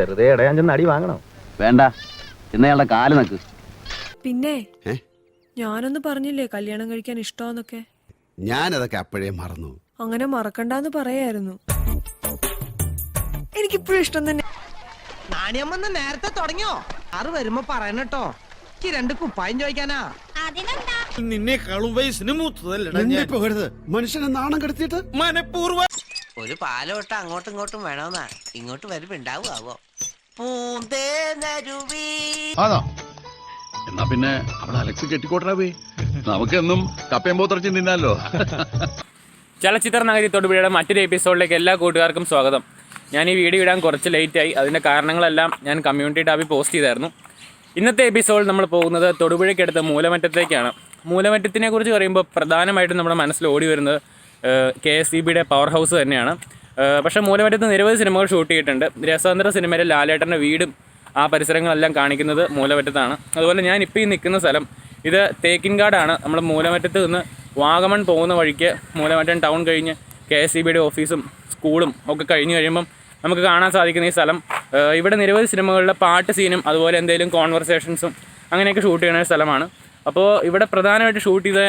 വെറുതെ ഇടയാൻ ചെന്ന് അടി വാങ്ങണോ. വേണ്ട. ഇന്നയാളുടെ കാൽ നക്ക്. പിന്നെ? ഞാനൊന്ന് പറഞ്ഞില്ലേ കല്യാണം കഴിക്കാൻ ഇഷ്ടമെന്നൊക്കെ? ഞാനതൊക്കെ അപ്പോഴേ മറന്നു. അങ്ങനെ മറക്കണ്ടെന്ന് പറയായിരുന്നു. എനിക്കിപ്പോഴും ഇഷ്ടം തന്നെ. നാണിയമ്മന്ന് നേരത്തെ തുടങ്ങിയോ? ആറ് വരുമ്പോ പറയണട്ടോ എനിക്ക് രണ്ട് കുപ്പായം ചോദിക്കാനാ. നിന്നെ മനുഷ്യനെ നാണം കെടുത്തിട്ട് മനഃപൂർവം. ഒരു പാലോട്ട് അങ്ങോട്ടും ഇങ്ങോട്ടും വേണമെന്നാ ഇങ്ങോട്ട് വരുമ്പോ ഉണ്ടാവുമോ പൂന്തേനരുവി. ആണോ? എന്നാ പിന്നെ അവിടെ അലക്സ് കെട്ടിക്കോട്ടറാവേ. നമുക്കെന്നും കപ്പയും പോത്തിറച്ചി തിന്നാലോ. ചലച്ചിത്ര നഗരി തൊടുപുഴയുടെ മറ്റൊരു എപ്പിസോഡിലേക്ക് എല്ലാ കൂട്ടുകാർക്കും സ്വാഗതം. ഞാൻ ഈ വീഡിയോ ഇടാൻ കുറച്ച് ലേറ്റായി അതിന്റെ കാരണങ്ങളെല്ലാം ഞാൻ കമ്മ്യൂണിറ്റി ടാബിൽ പോസ്റ്റ് ചെയ്തായിരുന്നു. ഇന്നത്തെ എപ്പിസോഡിൽ നമ്മൾ പോകുന്നത് തൊടുപുഴയ്ക്കടുത്ത് മൂലമറ്റത്തേക്കാണ്. മൂലമറ്റത്തിനെ കുറിച്ച് പറയുമ്പോൾ പ്രധാനമായിട്ടും നമ്മുടെ മനസ്സിൽ ഓടി വരുന്നത് കെ എസ് ഇ ബിയുടെ പവർ ഹൗസ് തന്നെയാണ്. പക്ഷേ മൂലമറ്റത്ത് നിരവധി സിനിമകൾ ഷൂട്ട് ചെയ്തിട്ടുണ്ട്. രസതന്ത്ര സിനിമയിലെ ലാലേട്ടന്റെ വീടും ആ പരിസരങ്ങളെല്ലാം കാണിക്കുന്നത് മൂലമറ്റത്താണ്. അതുപോലെ ഞാൻ ഇപ്പോൾ ഈ നിൽക്കുന്ന സ്ഥലം ഇത് തേക്കിൻകാടാണ്. നമ്മൾ മൂലമറ്റത്ത് നിന്ന് വാഗമൺ പോകുന്ന വഴിക്ക് മൂലമറ്റം ടൗൺ കഴിഞ്ഞ് കെ എസ് സി ബിയുടെ ഓഫീസും സ്കൂളും ഒക്കെ കഴിഞ്ഞ് കഴിയുമ്പം നമുക്ക് കാണാൻ സാധിക്കുന്ന ഈ സ്ഥലം. ഇവിടെ നിരവധി സിനിമകളിലെ പാട്ട് സീനും അതുപോലെ എന്തെങ്കിലും കോൺവെർസേഷൻസും അങ്ങനെയൊക്കെ ഷൂട്ട് ചെയ്യുന്ന ഒരു സ്ഥലമാണ്. അപ്പോൾ ഇവിടെ പ്രധാനമായിട്ട് ഷൂട്ട് ചെയ്ത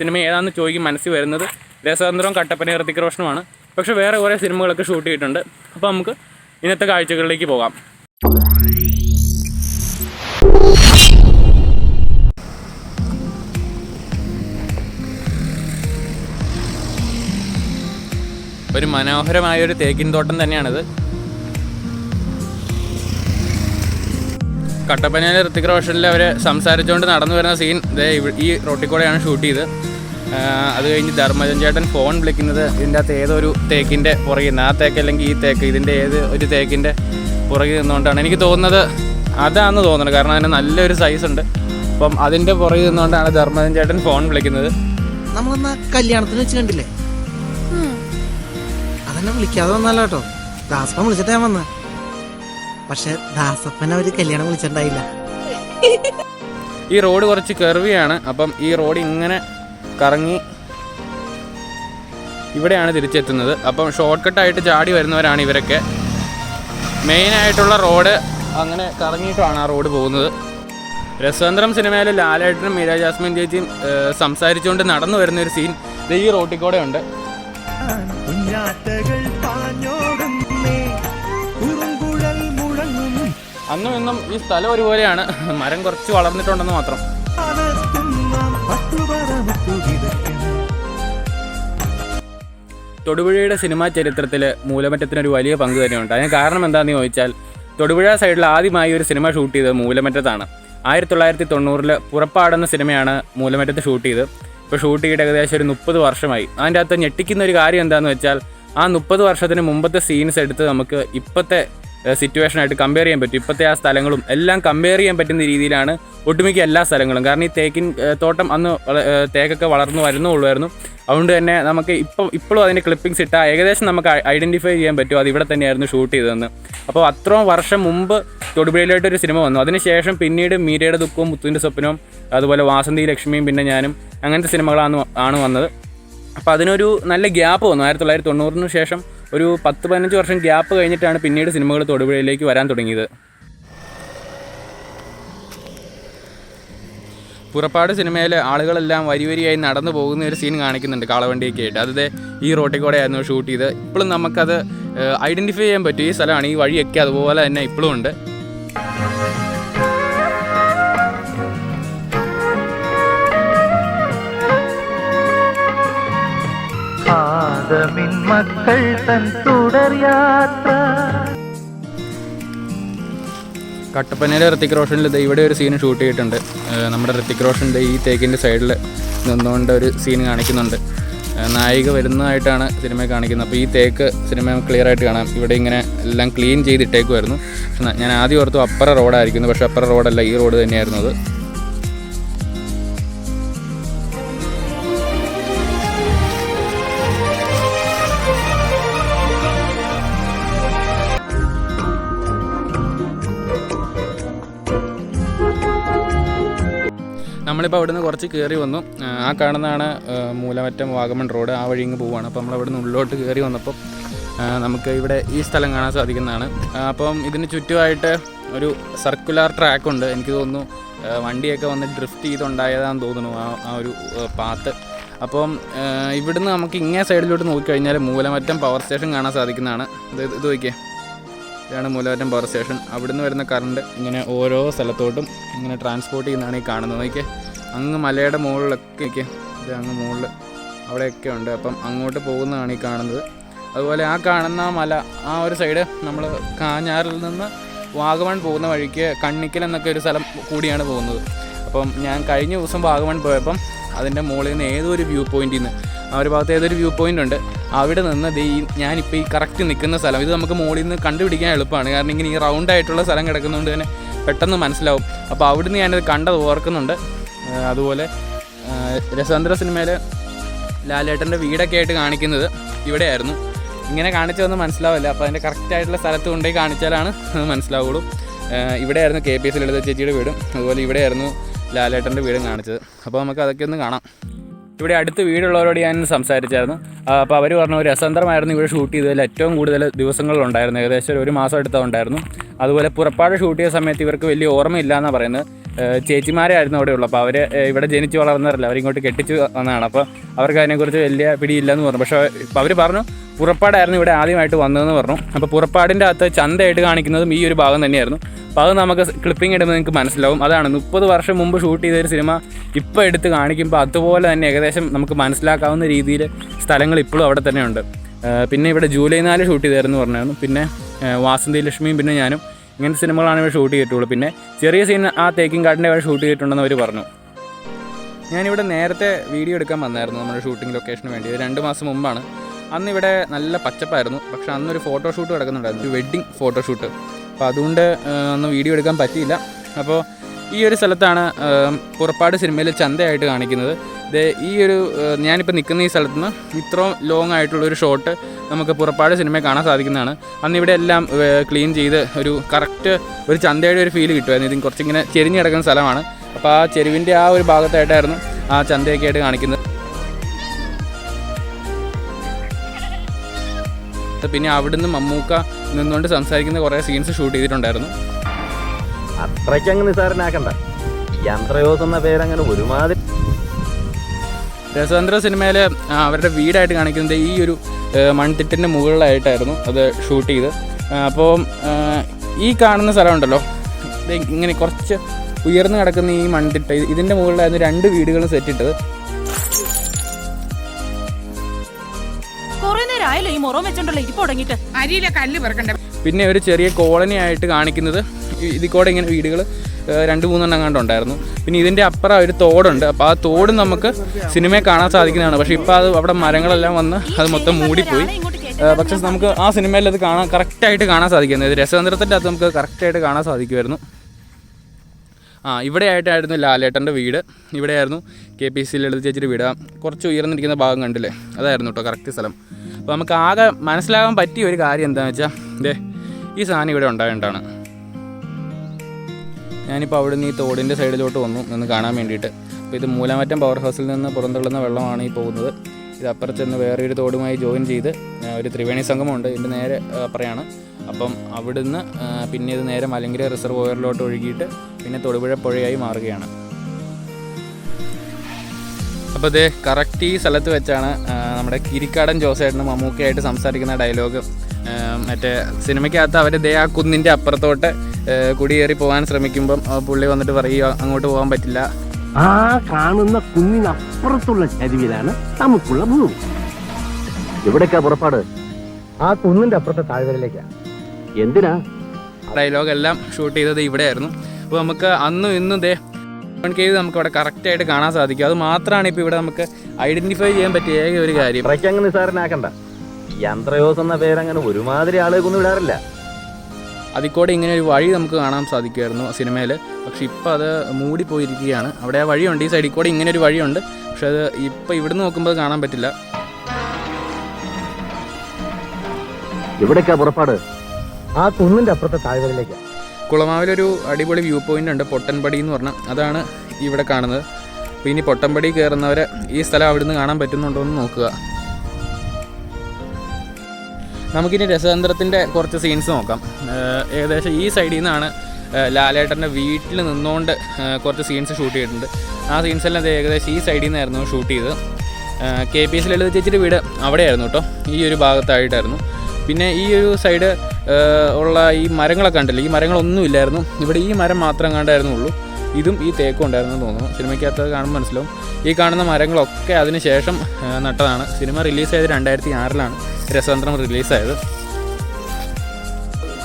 സിനിമ ഏതാണെന്ന് ചോദിക്കും മനസ്സിൽ വരുന്നത് രസതന്ത്രവും കട്ടപ്പന ഋത്തിക് റോഷനുമാണ്. പക്ഷേ വേറെ കുറേ സിനിമകളൊക്കെ ഷൂട്ട് ചെയ്തിട്ടുണ്ട്. അപ്പോൾ നമുക്ക് ഇന്നത്തെ കാഴ്ചകളിലേക്ക് പോകാം. ഒരു മനോഹരമായ ഒരു തേക്കിൻ തോട്ടം തന്നെയാണിത്. കട്ടപ്പനയിലെ ഋത്തിക് റോഷനിൽ അവർ സംസാരിച്ചുകൊണ്ട് നടന്നു വരുന്ന സീൻ ഈ റോട്ടിൽ കൂടെയാണ് ഷൂട്ട് ചെയ്ത്. അത് കഴിഞ്ഞ് ധർമ്മജൻ ചേട്ടൻ ഫോൺ വിളിക്കുന്നത് ഇതിന്റെ അകത്ത് ഏതൊരു തേക്കിന്റെ പുറകിൽ നിന്ന്. ആ തേക്ക് അല്ലെങ്കിൽ ഈ തേക്ക് ഇതിന്റെ ഏത് ഒരു തേക്കിന്റെ പുറകിൽ നിന്നുകൊണ്ടാണ്. എനിക്ക് തോന്നുന്നത് അതാണെന്ന് തോന്നുന്നത് കാരണം അതിന് നല്ലൊരു സൈസ് ഉണ്ട്. അപ്പം അതിന്റെ പുറകിൽ നിന്നുകൊണ്ടാണ് ധർമ്മജൻ ചേട്ടൻ ഫോൺ വിളിക്കുന്നത്. നമ്മളെന്നാ കല്യാണത്തിന് വെച്ച് കണ്ടില്ലേ? അതെന്നെ വിളിക്കാതെ വന്നല്ലോ കേട്ടോ. ദാസപ്പൻ വിളിച്ചിട്ടാ ഞാൻ വന്നത് പക്ഷെ ദാസപ്പൻ അവർ കല്യാണം വിളിച്ചിട്ടുണ്ടായില്ല. ഈ റോഡ് കുറച്ച് കെർവിയാണ് അപ്പം ഈ റോഡ് ഇങ്ങനെ കറങ്ങി ഇവിടെയാണ് തിരിച്ചെത്തുന്നത്. അപ്പം ഷോർട്ട് കട്ടായിട്ട് ചാടി വരുന്നവരാണ് ഇവരൊക്കെ. മെയിനായിട്ടുള്ള റോഡ് അങ്ങനെ കറങ്ങിയിട്ടാണ് ആ റോഡ് പോകുന്നത്. രസതന്ത്രം സിനിമയിൽ ലാലേട്ടനും മീര ജാസ്മിൻ ചേച്ചിയും സംസാരിച്ചുകൊണ്ട് നടന്നു വരുന്ന ഒരു സീൻ ഇത് ഈ റോട്ടിൽ കൂടെ ഉണ്ട്. അന്നും ഇന്നും ഈ സ്ഥലം ഒരുപോലെയാണ്. മരം കുറച്ച് വളർന്നിട്ടുണ്ടെന്ന് മാത്രം. തൊടുപുഴയുടെ സിനിമാ ചരിത്രത്തിൽ മൂലമറ്റത്തിനൊരു വലിയ പങ്ക് തന്നെയുണ്ട്. അതിന് കാരണം എന്താണെന്ന് ചോദിച്ചാൽ തൊടുപുഴ സൈഡിൽ ആദ്യമായി ഒരു സിനിമ ഷൂട്ട് ചെയ്തത് മൂലമറ്റത്താണ്. ആയിരത്തി തൊള്ളായിരത്തി തൊണ്ണൂറിൽ പുറപ്പാടുന്ന സിനിമയാണ് മൂലമറ്റത്ത് ഷൂട്ട് ചെയ്ത് ഇപ്പോൾ ഷൂട്ട് ചെയ്ത് ഏകദേശം ഒരു മുപ്പത് വർഷമായി. അതിന്റെ അകത്ത് ഞെട്ടിക്കുന്ന ഒരു കാര്യം എന്താണെന്ന് വെച്ചാൽ ആ മുപ്പത് വർഷത്തിന് മുമ്പത്തെ സീൻസ് എടുത്ത് നമുക്ക് ഇപ്പോഴത്തെ സിറ്റുവേഷനായിട്ട് കമ്പയർ ചെയ്യാൻ പറ്റും. ഇപ്പോഴത്തെ ആ സ്ഥലങ്ങളും എല്ലാം കമ്പയർ ചെയ്യാൻ പറ്റുന്ന രീതിയിലാണ് ഒട്ടുമിക്ക എല്ലാ സ്ഥലങ്ങളും. കാരണം ഈ തേക്കിൻ തോട്ടം അന്ന് തേക്കൊക്കെ വളർന്നു വരുന്നുള്ളായിരുന്നു അതുകൊണ്ട് തന്നെ നമുക്ക് ഇപ്പം ഇപ്പോഴും അതിന്റെ ക്ലിപ്പിംഗ്സ് ഇട്ടാൽ ഏകദേശം നമുക്ക് ഐഡന്റിഫൈ ചെയ്യാൻ പറ്റും. അത് ഇവിടെ തന്നെയായിരുന്നു ഷൂട്ട് ചെയ്തതെന്ന്. അപ്പോൾ അത്രയും വർഷം മുമ്പ് തൊടുപുഴയിലായിട്ടൊരു സിനിമ വന്നു. അതിനുശേഷം പിന്നീട് മീരയുടെ ദുഃഖവും മുത്തുവിന്റെ സ്വപ്നവും അതുപോലെ വാസന്തി ലക്ഷ്മിയും പിന്നെ ഞാനും അങ്ങനത്തെ സിനിമകളാണ് ആണ് വന്നത്. അപ്പോൾ അതിനൊരു നല്ല ഗ്യാപ്പ് വന്നു. ആയിരത്തി തൊള്ളായിരത്തി തൊണ്ണൂറിന് ശേഷം ഒരു പത്ത് പതിനഞ്ച് വർഷം ഗ്യാപ്പ് കഴിഞ്ഞിട്ടാണ് പിന്നീട് സിനിമകൾ തൊടുപുഴയിലേക്ക് വരാൻ തുടങ്ങിയത്. പുറപ്പാട് സിനിമയിൽ ആളുകളെല്ലാം വരി വരിയായി നടന്നു പോകുന്ന ഒരു സീൻ കാണിക്കുന്നുണ്ട് കാളവണ്ടിയൊക്കെ ആയിട്ട് അതേ ഈ റോട്ടിൽ കൂടെ ആയിരുന്നു ഷൂട്ട് ചെയ്ത്. ഇപ്പോഴും നമുക്കത് ഐഡന്റിഫൈ ചെയ്യാൻ പറ്റും. ഈ സ്ഥലമാണ് ഈ വഴിയൊക്കെ അതുപോലെ തന്നെ ഇപ്പോഴും ഉണ്ട്. മക്കൾ തൻ തുടർ യാത്ര. കട്ടപ്പനയിലെ ഋത്തിക് റോഷനിൽ ഇവിടെ ഒരു സീൻ ഷൂട്ട് ചെയ്തിട്ടുണ്ട്. നമ്മുടെ ഋത്തിക് റോഷന്റെ ഈ തേക്കിന്റെ സൈഡിൽ നിന്നുകൊണ്ട് ഒരു സീൻ കാണിക്കുന്നുണ്ട്. നായിക വരുന്നതായിട്ടാണ് സിനിമ കാണിക്കുന്നത്. അപ്പോൾ ഈ തേക്ക് സിനിമ ക്ലിയർ ആയിട്ട് കാണാം. ഇവിടെ ഇങ്ങനെ എല്ലാം ക്ലീൻ ചെയ്തിട്ടേക്കുമായിരുന്നു ഞാൻ ആദ്യം ഓർത്തു അപ്പറ റോഡായിരിക്കുന്നു പക്ഷേ അപ്പറ റോഡല്ല ഈ റോഡ് തന്നെയായിരുന്നു അത്. നമ്മളിപ്പോൾ അവിടുന്ന് കുറച്ച് കയറി വന്നു. ആ, കാണുന്നതാണ് മൂലമറ്റം വാഗമൺ റോഡ്. ആ വഴി ഇങ്ങ് പോവുകയാണ് അപ്പോൾ നമ്മൾ അവിടുന്ന് ഉള്ളിലോട്ട് കയറി വന്നപ്പോൾ നമുക്ക് ഇവിടെ ഈ സ്ഥലം കാണാൻ സാധിക്കുന്നതാണ്. അപ്പം ഇതിന് ചുറ്റുമായിട്ട് ഒരു സർക്കുലർ ട്രാക്ക് ഉണ്ട്. എനിക്ക് തോന്നുന്നു വണ്ടിയൊക്കെ വന്ന് ഡ്രിഫ്റ്റ് ചെയ്തുണ്ടായതാണെന്ന് തോന്നുന്നു ആ ആ ഒരു പാത്ത്. അപ്പം ഇവിടുന്ന് നമുക്ക് ഇങ്ങേ സൈഡിലോട്ട് നോക്കിക്കഴിഞ്ഞാൽ മൂലമറ്റം പവർ സ്റ്റേഷൻ കാണാൻ സാധിക്കുന്നതാണ്. ഇത് ഇത് നോക്കിയേ. ഇതാണ് മൂലവറ്റം പവർ സ്റ്റേഷൻ അവിടുന്ന് വരുന്ന കറണ്ട് ഇങ്ങനെ ഓരോ സ്ഥലത്തോട്ടും ഇങ്ങനെ ട്രാൻസ്പോർട്ട് ചെയ്യുന്നതാണ് ഈ കാണുന്നത്. നോക്കിയേ അങ്ങ് മലയുടെ മുകളിലൊക്കെ ഒക്കെ ഇത് അങ്ങ് മുകളിൽ അവിടെയൊക്കെ ഉണ്ട്. അപ്പം അങ്ങോട്ട് പോകുന്നതാണ് ഈ കാണുന്നത്. അതുപോലെ ആ കാണുന്ന മല ആ ഒരു സൈഡ് നമ്മൾ കാഞ്ഞാറിൽ നിന്ന് വാഗമൺ പോകുന്ന വഴിക്ക് കണ്ണിക്കൽ എന്നൊക്കെ ഒരു സ്ഥലം കൂടിയാണ് പോകുന്നത്. അപ്പം ഞാൻ കഴിഞ്ഞ ദിവസം വാഗമൺ പോയപ്പം അതിന്റെ മുകളിൽ നിന്ന് ഏതൊരു വ്യൂ പോയിന്റിൽ നിന്ന് ആ ഒരു ഭാഗത്ത് ഏതൊരു വ്യൂ പോയിന്റ് ഉണ്ട് അവിടെ നിന്ന് ദേ ഈ ഞാനിപ്പോൾ ഈ കറക്റ്റ് നിൽക്കുന്ന സ്ഥലം ഇത് നമുക്ക് മുകളിൽ നിന്ന് കണ്ടുപിടിക്കാൻ എളുപ്പമാണ്. കാരണം ഇങ്ങനെ ഈ റൗണ്ട് ആയിട്ടുള്ള സ്ഥലം കിടക്കുന്നതുകൊണ്ട് തന്നെ പെട്ടെന്ന് മനസ്സിലാവും. അപ്പോൾ അവിടുന്ന് ഞാനത് കണ്ടത് ഓർക്കുന്നുണ്ട്. അതുപോലെ രസതന്ത്ര സിനിമയിൽ ലാലേട്ടന്റെ വീടൊക്കെ ആയിട്ട് കാണിക്കുന്നത് ഇവിടെയായിരുന്നു. ഇങ്ങനെ കാണിച്ചതൊന്നും മനസ്സിലാവില്ല. അപ്പോൾ അതിന്റെ കറക്റ്റായിട്ടുള്ള സ്ഥലത്ത് കൊണ്ടുപോയി കാണിച്ചാലാണ് മനസ്സിലാവുള്ളൂ. ഇവിടെയായിരുന്നു കെ പി എസ് ലളിത ചേച്ചിയുടെ വീടും. അതുപോലെ ഇവിടെയായിരുന്നു ലാലേട്ടന്റെ വീടും കാണിച്ചത്. അപ്പോൾ നമുക്ക് അതൊക്കെ ഒന്ന് കാണാം. ഇവിടെ അടുത്ത് വീടുള്ളവരോട് ഞാൻ സംസാരിച്ചായിരുന്നു. അപ്പോൾ അവർ പറഞ്ഞു രസതന്ത്രമായിരുന്നു ഇവിടെ ഷൂട്ട് ചെയ്തതിൽ ഏറ്റവും കൂടുതൽ ദിവസങ്ങളിലുണ്ടായിരുന്നു ഏകദേശം ഒരു മാസം അടുത്ത ഉണ്ടായിരുന്നു. അതുപോലെ പുറപ്പാട് ഷൂട്ട് ചെയ്ത സമയത്ത് ഇവർക്ക് വലിയ ഓർമ്മയില്ല എന്നാണ് പറയുന്നത്. ചേച്ചിമാരെ ചേച്ചിമാരായിരുന്നു അവിടെ ഉള്ളത് അപ്പോൾ അവർ ഇവിടെ ജനിച്ച് വളർന്നവരല്ല അവരിങ്ങോട്ട് കെട്ടിച്ച് വന്നതാണ്. അപ്പോൾ അവർക്ക് അതിനെക്കുറിച്ച് വലിയ പിടിയില്ലെന്ന് പറഞ്ഞു. പക്ഷേ അവർ പറഞ്ഞു പുറപ്പാടായിരുന്നു ഇവിടെ ആദ്യമായിട്ട് വന്നതെന്ന് പറഞ്ഞു. അപ്പോൾ പുറപ്പാടിന്റെ അകത്ത് ചന്തയായിട്ട് കാണിക്കുന്നതും ഈ ഒരു ഭാഗം തന്നെയായിരുന്നു. അപ്പോൾ അത് നമുക്ക് ക്ലിപ്പിംഗ് ഇടുമ്പോൾ നിങ്ങൾക്ക് മനസ്സിലാവും. അതാണ് മുപ്പത് വർഷം മുമ്പ് ഷൂട്ട് ചെയ്തൊരു സിനിമ ഇപ്പോൾ എടുത്ത് കാണിക്കുമ്പോൾ അതുപോലെ തന്നെ ഏകദേശം നമുക്ക് മനസ്സിലാക്കാവുന്ന രീതിയിൽ സ്ഥലങ്ങൾ ഇപ്പോഴും അവിടെ തന്നെയുണ്ട്. പിന്നെ ഇവിടെ ജൂലൈ നാല് ഷൂട്ട് ചെയ്തായിരുന്നു പറഞ്ഞായിരുന്നു. പിന്നെ വാസന്തി ലക്ഷ്മിയും പിന്നെ ഞാനും ഇങ്ങനത്തെ സിനിമകളാണ് ഇവിടെ ഷൂട്ട് ചെയ്തിട്ടുള്ളൂ. പിന്നെ ചെറിയ സീൻ ആ തേക്കിൻ കാട്ടിന്റെ അവിടെ ഷൂട്ട് ചെയ്തിട്ടുണ്ടെന്ന് അവർ പറഞ്ഞു. ഞാനിവിടെ നേരത്തെ വീഡിയോ എടുക്കാൻ വന്നായിരുന്നു നമ്മുടെ ഷൂട്ടിംഗ് ലൊക്കേഷന് വേണ്ടി. രണ്ട് മാസം മുമ്പാണ്. അന്ന് ഇവിടെ നല്ല പച്ചപ്പായിരുന്നു. പക്ഷെ അന്നൊരു ഫോട്ടോഷൂട്ട് കിടക്കുന്നുണ്ടായിരുന്നു. ഒരു വെഡ്ഡിങ് ഫോട്ടോഷൂട്ട് അപ്പോൾ അതുകൊണ്ട് അന്ന് വീഡിയോ എടുക്കാൻ പറ്റിയില്ല. അപ്പോൾ ഈ ഒരു സ്ഥലത്താണ് പുറപ്പാട് സിനിമയിൽ ചന്തയായിട്ട് കാണിക്കുന്നത്. ഇത് ഈ ഒരു ഞാനിപ്പോൾ നിൽക്കുന്ന ഈ സ്ഥലത്ത് നിന്ന് ഇത്രയും ലോങ് ആയിട്ടുള്ളൊരു ഷോട്ട് നമുക്ക് പുറപ്പാട് സിനിമയിൽ കാണാൻ സാധിക്കുന്നതാണ്. അന്ന് ഇവിടെ എല്ലാം ക്ലീൻ ചെയ്ത് ഒരു കറക്റ്റ് ഒരു ചന്തയുടെ ഒരു ഫീൽ കിട്ടുമായിരുന്നു. ഇതിന് കുറച്ചിങ്ങനെ ചെരിഞ്ഞ് കിടക്കുന്ന സ്ഥലമാണ്. അപ്പോൾ ആ ചെരുവിന്റെ ആ ഒരു ഭാഗത്തായിട്ടായിരുന്നു ആ ചന്തയൊക്കെ ആയിട്ട് കാണിക്കുന്നത്. പിന്നെ അവിടുന്ന് മമ്മൂക്ക നിന്നുകൊണ്ട് സംസാരിക്കുന്ന കുറേ സീൻസ് ഷൂട്ട് ചെയ്തിട്ടുണ്ടായിരുന്നു. അത്രയ്ക്കങ്ങ് നിസാരനാക്കണ്ട യന്ത്രയോസ് എന്ന പേരങ്ങനെ ഒരുമാതിരി രസതന്ത്ര സിനിമയിൽ അവരുടെ വീടായിട്ട് കാണിക്കുന്നത് ഈ ഒരു മൺതിട്ടിന്റെ മുകളിലായിട്ടായിരുന്നു അത് ഷൂട്ട് ചെയ്ത്. അപ്പോൾ ഈ കാണുന്ന സ്ഥലമുണ്ടല്ലോ. ഇങ്ങനെ കുറച്ച് ഉയർന്നു കിടക്കുന്ന ഈ മൺതിട്ട ഇതിന്റെ ഇതിന്റെ മുകളിലായിരുന്നു രണ്ട് വീടുകളും സെറ്റ് ഇട്ടത്. മുറം വെച്ചോണ്ടല്ലോ ഇരിപ്പ് തുടങ്ങിയിട്ട്? അരിയിലെ കല്ല് പെറുക്കണ്ട. പിന്നെ ഒരു ചെറിയ കോളനി ആയിട്ട് കാണിക്കുന്നത് ഇതിൽ കൂടെ ഇങ്ങനെ വീടുകൾ രണ്ട് മൂന്നെണ്ണം കണ്ട് ഉണ്ടായിരുന്നു. പിന്നെ ഇതിന്റെ അപ്പുറം ഒരു തോടുണ്ട്. അപ്പോൾ ആ തോട് നമുക്ക് സിനിമയെ കാണാൻ സാധിക്കുന്നതാണ്. പക്ഷേ ഇപ്പോൾ അത് അവിടെ മരങ്ങളെല്ലാം വന്ന് അത് മൊത്തം മൂടിപ്പോയി. പക്ഷെ പക്ഷേ നമുക്ക് ആ സിനിമയിൽ അത് കാണാൻ കറക്റ്റായിട്ട് കാണാൻ സാധിക്കുന്നത് ഇത് രസതന്ത്രത്തിന്റെ അകത്ത് നമുക്ക് കറക്റ്റായിട്ട് കാണാൻ സാധിക്കുമായിരുന്നു. ആ ഇവിടെ ആയിട്ടായിരുന്നു ലാലേട്ടന്റെ വീട്. ഇവിടെയായിരുന്നു കെ പി സി ലളിത ചേച്ചിയുടെ വീട്. കുറച്ച് ഉയർന്നിരിക്കുന്ന ഭാഗം കണ്ടില്ലേ? അതായിരുന്നു കേട്ടോ കറക്റ്റ് സ്ഥലം. അപ്പോൾ നമുക്ക് ആകെ മനസ്സിലാകാൻ പറ്റിയ ഒരു കാര്യം എന്താണെന്ന് വെച്ചാൽ ഇതേ ഈ സാധനം ഇവിടെ ഉണ്ടായതുകൊണ്ടാണ് ഞാനിപ്പോൾ അവിടെ നിന്ന് ഈ തോടിന്റെ സൈഡിലോട്ട് വന്നു നിന്ന് കാണാൻ വേണ്ടിയിട്ട്. അപ്പോൾ ഇത് മൂലമറ്റം പവർ ഹൗസിൽ നിന്ന് പുറന്തള്ളുന്ന വെള്ളമാണ് ഈ പോകുന്നത്. ഇത് അപ്പുറത്ത് നിന്ന് വേറൊരു തോടുമായി ജോയിൻ ചെയ്ത് ഒരു ത്രിവേണി സംഗമമുണ്ട് ഇതിന്റെ നേരെ അപ്പുറയാണ് അപ്പം അവിടുന്ന് പിന്നെ ഇത് നേരെ മലങ്കര റിസർവോയറിലോട്ട് ഒഴുകിയിട്ട് പിന്നെ തൊടുപുഴ പുഴയായി മാറുകയാണ്. അപ്പോൾ ഇത് കറക്റ്റ് ഈ സ്ഥലത്ത് വെച്ചാണ് നമ്മുടെ കിരിക്കാടൻ ജോസേട്ടനും മമ്മൂക്കയായിട്ട് സംസാരിക്കുന്ന ഡയലോഗ് മറ്റേ സിനിമയ്ക്കകത്ത് അവർ ദേ ആ കുന്നിന്റെ അപ്പുറത്തോട്ട് കുടിയേറി പോകാൻ ശ്രമിക്കുമ്പം ആ, പുള്ളി വന്നിട്ട് പറയുക അങ്ങോട്ട് പോകാൻ പറ്റില്ല. ആ കാണുന്ന കുന്നിനപ്പുറത്തുള്ള ചരിവിലാണ് നമുക്കുള്ള ഭൂമി. എവിടേക്കാ പുറപ്പാട്? ആ കുന്നിന്റെ അപ്പുറത്തെ താഴ്വരയിലേക്കാ. എന്തിനാ? ഡയലോഗ് എല്ലാം ഷൂട്ട് ചെയ്തത് ഇവിടെയായിരുന്നു. അപ്പോൾ നമുക്ക് അന്നും ഇന്നും ദേ കേവ് നമുക്ക് ഇവിടെ കറക്റ്റായിട്ട് കാണാൻ സാധിക്കും. അത് മാത്രമാണ് ഇപ്പോൾ ഇവിടെ നമുക്ക് ഐഡന്റിഫൈ ചെയ്യാൻ പറ്റിയ ഏക ഒരു കാര്യം. നിസാരനാക്കണ്ട യന്ത്രയോസ് എന്ന പേരങ്ങനെ ഒരുമാതിരി ആളുകൾക്കൊന്നും വിടാറില്ല അതിക്കൂടെ ഇങ്ങനെ ഒരു വഴി നമുക്ക് കാണാൻ സാധിക്കുമായിരുന്നു സിനിമയിൽ പക്ഷെ ഇപ്പോൾ അത് മൂടിപ്പോയിരിക്കുകയാണ്. അവിടെ ആ വഴിയുണ്ട്. ഈ സൈഡിൽ കൂടെ ഇങ്ങനെ ഒരു വഴിയുണ്ട്. പക്ഷെ അത് ഇപ്പോൾ ഇവിടുന്ന് നോക്കുമ്പോൾ കാണാൻ പറ്റില്ല. എവിടേക്കാ പുറപ്പാട്? ആ കുന്നിന്റെ അപ്പുറത്തെ താഴ്വരയിലേക്ക്. കുളമാവിലൊരു അടിപൊളി വ്യൂ പോയിന്റ് ഉണ്ട്. പൊട്ടൻപടി എന്ന് പറഞ്ഞാൽ അതാണ് ഇവിടെ കാണുന്നത്. അപ്പോൾ ഇനി പൊട്ടൻപടി കയറുന്നവരെ ഈ സ്ഥലം അവിടുന്ന് കാണാൻ പറ്റുന്നുണ്ടോ എന്ന് നോക്കുക. നമുക്കിനി രസതന്ത്രത്തിന്റെ കുറച്ച് സീൻസ് നോക്കാം. ഏകദേശം ഈ സൈഡിൽ നിന്നാണ് ലാലേട്ടന്റെ വീട്ടിൽ നിന്നുകൊണ്ട് കുറച്ച് സീൻസ് ഷൂട്ട് ചെയ്തിട്ടുണ്ട്. ആ സീൻസ് എല്ലാം ഏകദേശം ഈ സൈഡിൽ നിന്നായിരുന്നു ഷൂട്ട് ചെയ്തത്. കെ പി എസ് ലളിത ചേച്ചിയുടെ വീട് അവിടെയായിരുന്നു കേട്ടോ. ഈ ഒരു ഭാഗത്തായിട്ടായിരുന്നു. പിന്നെ ഈ ഒരു സൈഡ് ഉള്ള ഈ മരങ്ങളൊക്കെ ഉണ്ടല്ലോ ഈ മരങ്ങളൊന്നും ഇല്ലായിരുന്നു. ഇവിടെ ഈ മരം മാത്രം കണ്ടായിരുന്നു ഉള്ളൂ ഇതും ഈ തേക്കും ഉണ്ടായിരുന്നു എന്ന് തോന്നുന്നു. സിനിമയ്ക്കകത്ത് കാണുമ്പോൾ മനസ്സിലാവും. ഈ കാണുന്ന മരങ്ങളൊക്കെ അതിന് ശേഷം ആ, നട്ടതാണ്. സിനിമ റിലീസ് ചെയ്ത് രണ്ടായിരത്തി ആറിലാണ് രസതന്ത്രം റിലീസായത്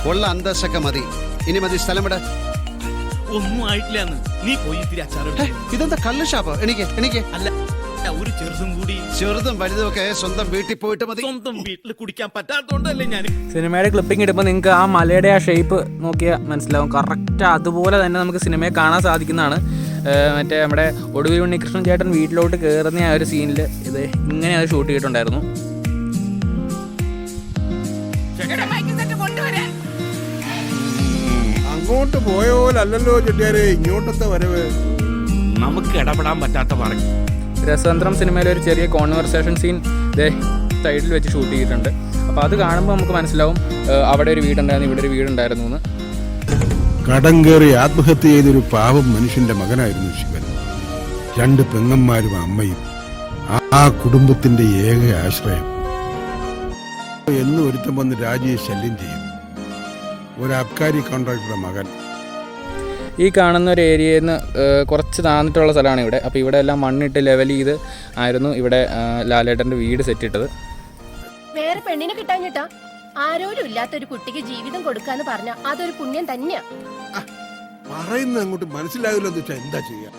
ഉള്ള അന്തസ്സൊക്കെ മതി. ഇനി മതി സ്ഥലം വിട ഒന്നും ആയിട്ടില്ല നീ പോയി ഇതെന്താ കല്ല് ഷാപ്പ്? എനിക്ക് എനിക്ക് അല്ല. ഒരു ചെറുതും കൂടി. ചെറുതും വലുതും ഒക്കെ സ്വന്തം വീട്ടിൽ പോയിട്ട് മതി. സ്വന്തം വീട്ടിൽ കുടിക്കാൻ പറ്റാത്തോണ്ടല്ലേ ഞാൻ സിനിമയുടെ ക്ലിപ്പിംഗ് ഇടുമ്പോൾ നിങ്ങൾക്ക് ആ മലയുടെ ആ ഷേപ്പ് നോക്കിയാൽ മനസ്സിലാവും. കറക്റ്റ് അതുപോലെ തന്നെ നമുക്ക് സിനിമയെ കാണാൻ സാധിക്കുന്നതാണ്. മറ്റേ നമ്മുടെ ഒടുവിൽ ഉണ്ണികൃഷ്ണൻ ചേട്ടൻ വീട്ടിലോട്ട് കയറുന്ന ആ ഒരു സീനിൽ ഇത് ഇങ്ങനെ അത് ഷൂട്ട് ചെയ്തിട്ടുണ്ടായിരുന്നു. അങ്ങോട്ട് പോയ പോലല്ലോ ചെട്ടിയാരെ ഇങ്ങോട്ടത്തെ വരവ്. നമുക്ക് ഇടപെടാൻ പറ്റാത്ത പറഞ്ഞു രസതന്ത്രം സിനിമയിലെ ഒരു ചെറിയ കോൺവെർസേഷൻ സീൻ ഇതേ സൈഡിൽ വെച്ച് ഷൂട്ട് ചെയ്തിട്ടുണ്ട്. അപ്പോൾ അത് കാണുമ്പോൾ നമുക്ക് മനസ്സിലാവും അവിടെ ഒരു വീടുണ്ടായിരുന്നു ഇവിടെ ഒരു വീടുണ്ടായിരുന്നു എന്ന്. കടം കയറി ആത്മഹത്യ ചെയ്തൊരു പാവം മനുഷ്യന്റെ മകനായിരുന്നു ശിവൻ. രണ്ട് പെങ്ങന്മാരും അമ്മയും ആ കുടുംബത്തിന്റെ ഏക ആശ്രയം. എന്നും ഒരുത്തം വന്ന് രാജിയെ ശല്യം ചെയ്യും. ഒരു അബ്കാരി കോൺട്രാക്ടറുടെ മകൻ. ഈ കാണുന്ന ഒരു ഏരിയയിൽ നിന്ന് കുറച്ച് താന്നിട്ടുള്ള സ്ഥലമാണ് ഇവിടെ. അപ്പോൾ ഇവിടെ എല്ലാം മണ്ണിട്ട് ലെവൽ ചെയ്ത് ആയിരുന്നു ഇവിടെ ലാലേട്ടന്റെ വീട് സെറ്റ് ഇട്ടത്. വേറെ പെണ്ണിനെ കിട്ടാൻ കിട്ടാഞ്ഞിട്ടാ ആരോരും ഇല്ലാത്ത ഒരു കുട്ടിക്ക് ജീവിതം കൊടുക്കാന്ന് പറഞ്ഞ അതൊരു പുണ്യം തന്നെയാ. പറയുന്നത് അങ്ങോട്ട് മനസ്സിലാകില്ലെന്ന് വെച്ചാൽ എന്താ ചെയ്യാ?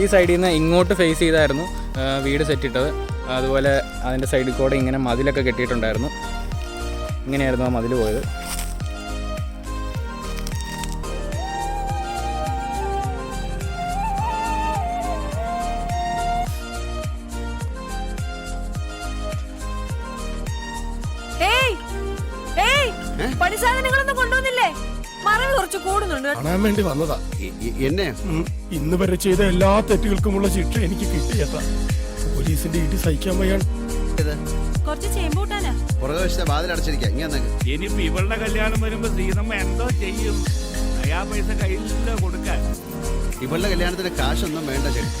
ഈ സൈഡിൽ നിന്ന് ഇങ്ങോട്ട് ഫേസ് ചെയ്തായിരുന്നു വീട് സെറ്റ് ഇട്ടത്. അതുപോലെ അതിന്റെ സൈഡിൽ കൂടെ ഇങ്ങനെ മതിലൊക്കെ കെട്ടിയിട്ടുണ്ടായിരുന്നു. ഇങ്ങനെയായിരുന്നു ആ മതിൽ പോയത്. പണി സാധനങ്ങളൊന്നും കൊണ്ടുവന്നില്ലേ? മറവ് കുറച്ച് കൂടുന്നുണ്ട്. കേട്ടോ. കാണാൻ വേണ്ടി വന്നതാ. എന്നെ? ഇന്ന് വരെ ചെയ്ത എല്ലാ തെറ്റുകൾക്കുമുള്ള ശിക്ഷ എനിക്ക് കിട്ടിയതാ. പോലീസിന്റെ ഇടി സഹിക്കാൻ വയ്യാണ്. കുറച്ച് ചേമ്പ് കൂട്ടാനാ? പുറകെ വശത്തെ വാതിൽ അടച്ചിരിക്കാം ഇങ്ങനെ ഇനിയിപ്പോ ഇവളുടെ കല്യാണം വരുമ്പോ സീതമ്മ എന്തോ ചെയ്യും? അയാ പൈസ കയ്യിലില്ല കൊടുക്കാൻ. ഇവളുടെ കല്യാണത്തിന് കാശൊന്നും വേണ്ട ചേട്ടൻ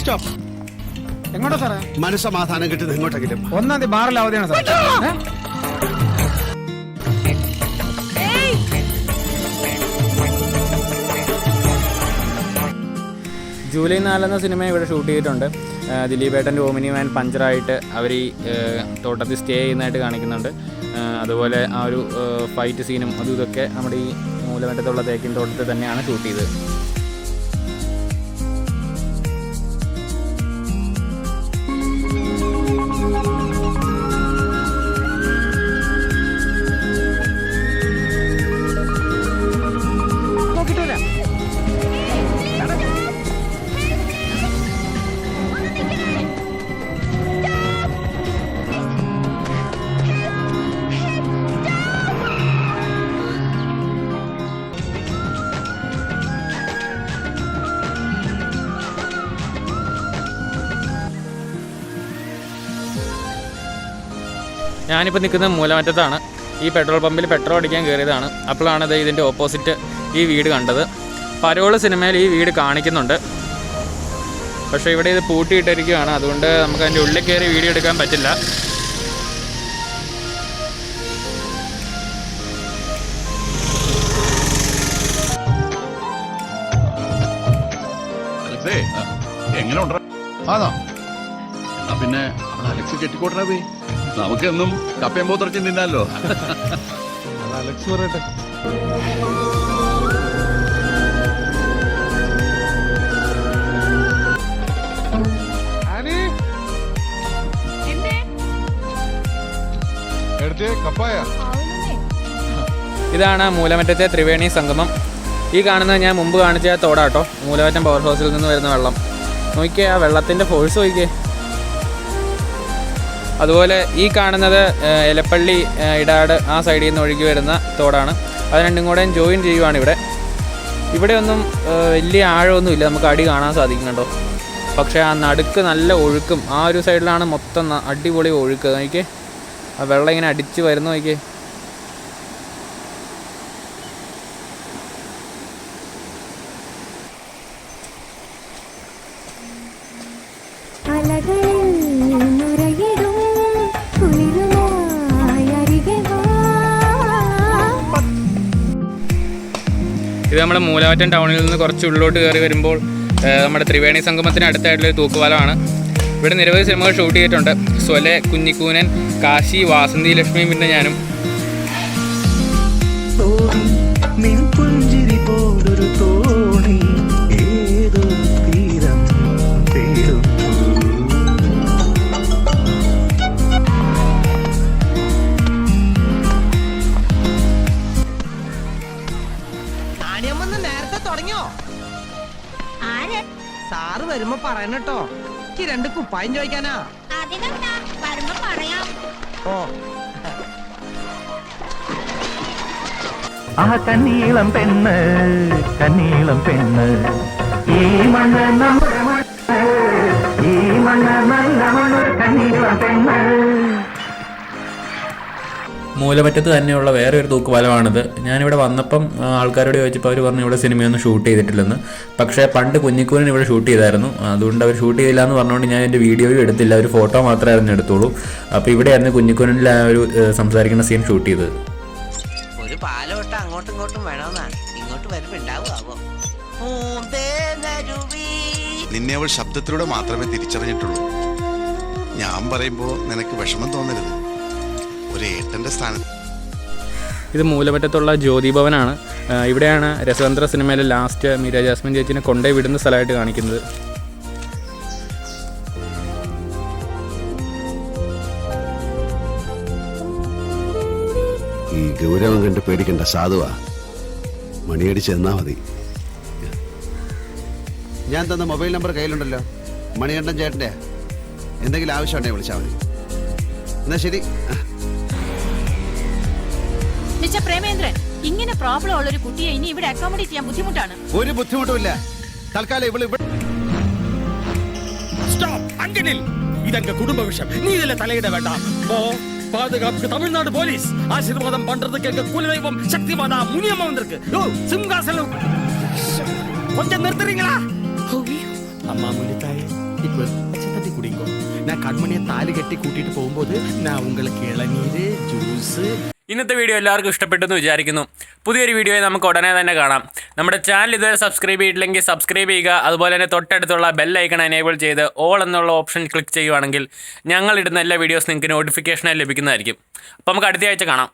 സ്റ്റോപ്പ്. എങ്ങോട്ടാ സാറേ? മനസ്സമാധാനം കിട്ടുന്നത് എങ്ങോട്ടെങ്കിലും. ഒന്നാം തീയതി ബാറിൽ അവധിയാണ് സാർ ജൂലൈ നാലെന്ന സിനിമ ഇവിടെ ഷൂട്ട് ചെയ്തിട്ടുണ്ട്. ദിലീപ് ദിലീപേട്ടന്റെ ഓമിനി വാൻ പഞ്ചറായിട്ട് അവർ ഈ തോട്ടത്തിൽ സ്റ്റേ ചെയ്യുന്നതായിട്ട് കാണിക്കുന്നുണ്ട്. അതുപോലെ ആ ഒരു ഫൈറ്റ് സീനും അതും ഇതൊക്കെ നമ്മുടെ ഈ മൂലമറ്റത്തുള്ള തേക്കിൻ തോട്ടത്തിൽ തന്നെയാണ് ഷൂട്ട് ചെയ്തത്. ഞാനിപ്പോൾ നിൽക്കുന്ന മൂലമറ്റത്താണ്. ഈ പെട്രോൾ പമ്പിൽ പെട്രോൾ അടിക്കാൻ കയറിയതാണ്. അപ്പോഴാണ് ഇത് ഇതിന്റെ ഓപ്പോസിറ്റ് ഈ വീട് കണ്ടത്. പരോൾ സിനിമയിൽ ഈ വീട് കാണിക്കുന്നുണ്ട്. പക്ഷേ ഇവിടെ ഇത് പൂട്ടിയിട്ടിരിക്കുകയാണ്. അതുകൊണ്ട് നമുക്ക് അതിന്റെ ഉള്ളിൽ കയറി വീഡിയോ എടുക്കാൻ പറ്റില്ല. അലക്സേ എങ്ങനെ ഉണ്ടാ? പിന്നെ അവിടെ അലക്സ് കെട്ടിക്കോട്ടറാവേ നമുക്കെന്നും കപ്പയും പോത്തിറച്ചും തിന്നാലോ? അലക്സ് പറയട്ടെ. ഇതാണ് മൂലമറ്റത്തെ ത്രിവേണി സംഗമം. ഈ കാണുന്നത് ഞാൻ മുമ്പ് കാണിച്ച തോടാട്ടോ മൂലമറ്റം പവർ ഹൗസിൽ നിന്ന് വരുന്ന വെള്ളം. നോക്കിയേ ആ വെള്ളത്തിന്റെ ഫോഴ്സ് നോക്കിയേ. അതുപോലെ ഈ കാണുന്നത് എലപ്പള്ളി ഇടാട് ആ സൈഡിൽ നിന്ന് ഒഴുകി വരുന്ന തോടാണ്. അത് രണ്ടും കൂടെ ജോയിൻ ചെയ്യുവാണ് ഇവിടെ. ഇവിടെ ഒന്നും വലിയ ആഴമൊന്നും ഇല്ല. നമുക്ക് അടി കാണാൻ സാധിക്കും കേട്ടോ പക്ഷേ ആ നടുക്ക് നല്ല ഒഴുക്കും. ആ ഒരു സൈഡിലാണ് മൊത്തം അടിപൊളി ഒഴുക്ക്. നോക്കിയേ. ആ വെള്ളം ഇങ്ങനെ അടിച്ച് വരുന്നു നോക്കിയേ. ഇത് നമ്മുടെ മൂലാവറ്റം ടൗണിൽ നിന്ന് കുറച്ച് ഉള്ളിലോട്ട് കയറി വരുമ്പോൾ നമ്മുടെ ത്രിവേണി സംഗമത്തിന് അടുത്തായിട്ടുള്ള തൂക്കുപാലമാണ്. ഇവിടെ നിരവധി സിനിമകൾ ഷൂട്ട് ചെയ്തിട്ടുണ്ട്. സ്വലെ കുഞ്ഞിക്കൂനൻ കാശി വാസന്തി ലക്ഷ്മി പിന്നെ ഞാനും. ആണിയമ്മന്ന് നേരത്തെ തുടങ്ങിയോ? സാറ് വരുമ്പോ പറയണട്ടോ എനിക്ക് രണ്ട് കുപ്പായം ചോദിക്കാനാ. വരുമ്പോ പറയാം. ഓ. ആ കന്നീളം പെണ്ണ് കന്നീളം പെണ്ണ്. ഈ മണ്ണ് നമ്മുടെ മണ്ണ് ഈ മണ്ണ് നല്ല മണ്ണ് കന്നീളം പെണ്ണ്. മൂലമറ്റത്ത് തന്നെയുള്ള വേറെ ഒരു തൂക്കുപാലമാണിത്. ഞാനിവിടെ വന്നപ്പം ആൾക്കാരോട് ചോദിച്ചപ്പോൾ അവർ പറഞ്ഞു ഇവിടെ സിനിമയൊന്നും ഷൂട്ട് ചെയ്തിട്ടില്ലെന്ന്. പക്ഷേ പണ്ട് കുഞ്ഞിക്കൂരൻ ഇവിടെ ഷൂട്ട് ചെയ്തായിരുന്നു. അതുകൊണ്ട് അവർ ഷൂട്ട് ചെയ്തില്ല എന്ന് പറഞ്ഞുകൊണ്ട് ഞാൻ എന്റെ വീഡിയോയും എടുത്തില്ല. ഒരു ഫോട്ടോ മാത്രമായിരുന്നു എടുത്തോളൂ. അപ്പോൾ ഇവിടെയായിരുന്നു കുഞ്ഞിക്കൂരനിൽ ആ ഒരു സംസാരിക്കുന്ന സീൻ ഷൂട്ട് ചെയ്തത്. ഒരു പാലോട്ട് അങ്ങോട്ടും ഇങ്ങോട്ടും ഇങ്ങോട്ട് നിന്നെ അവൾ ശബ്ദത്തിലൂടെ മാത്രമേ തിരിച്ചറിഞ്ഞിട്ടുള്ളൂ. ഞാൻ പറയുമ്പോ നിനക്ക് വിഷമം തോന്നരുത്. ഒരു ഏട്ടന്റെ സ്ഥാനം ഇത് മൂലമറ്റത്തുള്ള ജ്യോതി ഭവനാണ്. ഇവിടെയാണ് രസതന്ത്ര സിനിമയിലെ ലാസ്റ്റ് മീര ജാസ്മിൻ ചേച്ചിനെ കൊണ്ടേ വിടുന്ന സ്ഥലമായിട്ട് കാണിക്കുന്നത്. ഈ ഗൗരവം കണ്ട് പേടിക്കണ്ട സാധുവാ. മണിയടിച്ച് എന്നാ മതി. ഞാൻ തന്ന മൊബൈൽ നമ്പർ കയ്യിലുണ്ടല്ലോ. മണികണ്ഠൻ ചേട്ടന്റെ എന്തെങ്കിലും ആവശ്യമുണ്ടെങ്കിൽ വിളിച്ചാൽ മതി. എന്നാ ശരി. മിസ്റ്റർ പ്രേമേന്ദ്രൻ ഇങ്ങനെ പ്രോബ്ലം ഉള്ള ഒരു കുട്ടിയെ ഇനി ഇവിടെ അക്കോമഡേറ്റ് ചെയ്യാൻ ബുദ്ധിമുട്ടാണ് ഒരു ബുദ്ധിമുട്ടുമില്ല തൽക്കാലം ഇവള് ഇവിടെ ஸ்டாப் அங்க நில் இதங்க குடும்ப விஷயம் நீ இதுல தலையிட வேண்டாம் போ பாதுகாப்புக்கு தமிழ்நாடு போலீஸ் ஆசீர்வாதம் பண்றதுக்கு எங்க குலதெய்வம் சக்திமாதா முனியம்மா வந்திருக்கு யோ சிங்காசனம் கொஞ்சம் நிறுத்துறீங்களா அம்மா முன்னித்தாயே இப்ப பச்சை தண்ணி குடிங்கோ நான் கண்மணியை தாலி கட்டி கூட்டிட்டு போகும்போது நான் உங்களுக்கு இளநீர் ஜூஸ் ഇന്നത്തെ വീഡിയോ എല്ലാവർക്കും ഇഷ്ടപ്പെട്ടെന്ന് വിചാരിക്കുന്നു. പുതിയൊരു വീഡിയോയെ നമുക്ക് ഉടനെ തന്നെ കാണാം. നമ്മുടെ ചാനൽ ഇതുവരെ സബ്സ്ക്രൈബ് ചെയ്തിട്ടില്ലെങ്കിൽ സബ്സ്ക്രൈബ് ചെയ്യുക അതുപോലെ തന്നെ തൊട്ടടുത്തുള്ള ബെൽ ഐക്കൺ എനേബിൾ ചെയ്ത് ഓൾ എന്നുള്ള ഓപ്ഷൻ ക്ലിക്ക് ചെയ്യുവാണെങ്കിൽ ഞങ്ങളിടുന്ന എല്ലാ വീഡിയോസ് നിങ്ങൾക്ക് നോട്ടിഫിക്കേഷനായി ലഭിക്കുന്നതായിരിക്കും. അപ്പോൾ നമുക്ക് അടുത്ത ആഴ്ച കാണാം.